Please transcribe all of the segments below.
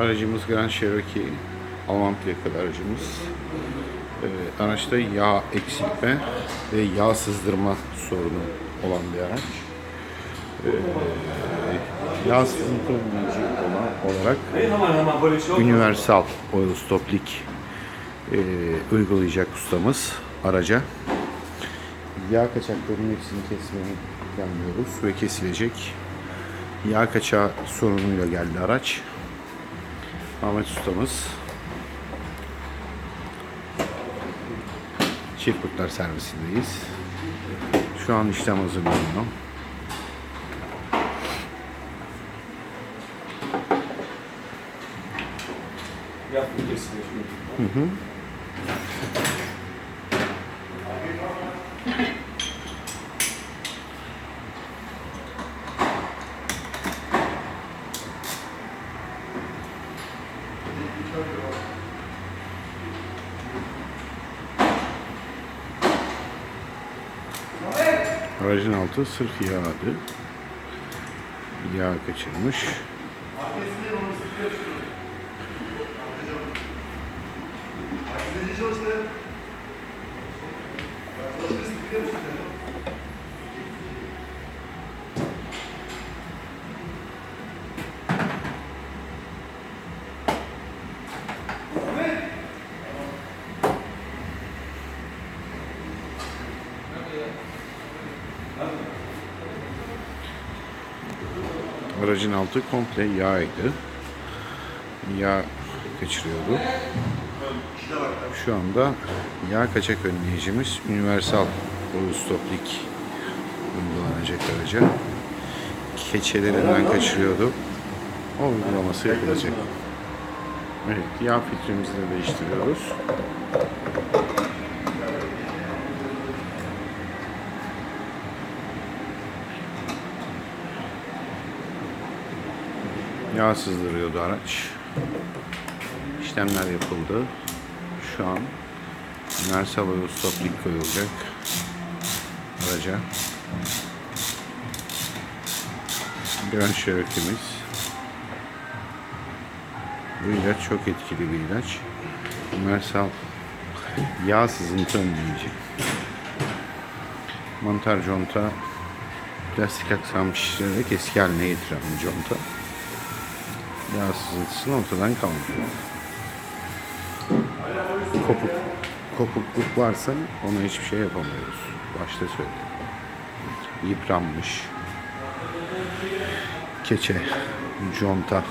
Aracımız Grand Cherokee. Alman plakalı aracımız. Ee, araçta yağ eksiltme ve yağ sızdırma sorunu olan bir araç. Ee, yağ önleyici olan olarak. Universal Oil Stop e, uygulayacak ustamız araca. Yağ kaçaklarının hepsini kesmeyi planlıyoruz ve kesilecek. Yağ kaçağı sorunuyla geldi araç. Ahmet ustamız Çiftlikler servisindeyiz. Şu an işlem hazırlanıyor. Yaptım kesiliyor şimdi. Aracın altı sırf yağdı. Yağ kaçırmış. Aracın altı komple yağydı. Yağ kaçırıyordu. Şu anda yağ kaçak önleyicimiz Universal Oil Stop Leak uygulanacak araca. Keçelerinden kaçırıyordu. O uygulaması yapılacak. Evet, yağ filtremizi de değiştiriyoruz. Yağ sızdırıyordu araç. İşlemler yapıldı. Şu an Universal Oil Stop Leak koyulacak araca. Grand Cherokee'miz. Bu ilaç çok etkili bir ilaç. Universal yağ sızıntı önleyici. Mantar conta plastik aksam şişirerek eski haline getiren bir conta yağ sızıntısını ortadan kaldırıyor. Kopuk, kopukluk varsa ona hiçbir şey yapamıyoruz. Başta söyledim. Yıpranmış. Keçe, conta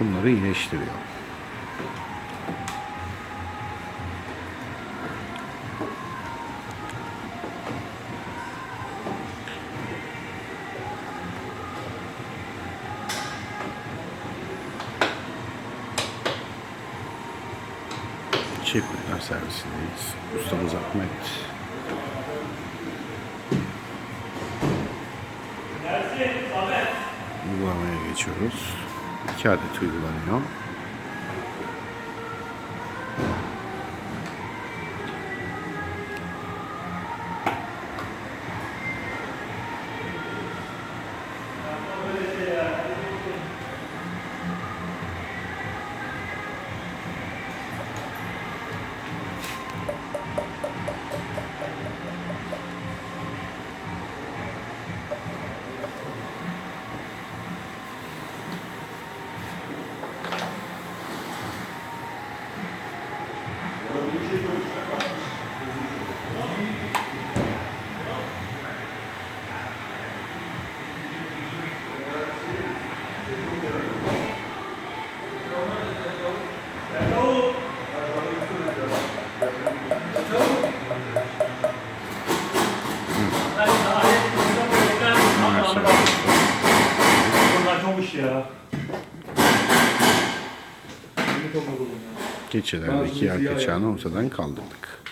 bunları iyileştiriyor. Çiftlikler servisindeyiz. Ustamız Ahmet. Uygulamaya geçiyoruz. İki adet uygulanıyor. Ya. Beni çok yoruldum ya. Keçelerdeki yağ kaçağını ortadan kaldırdık.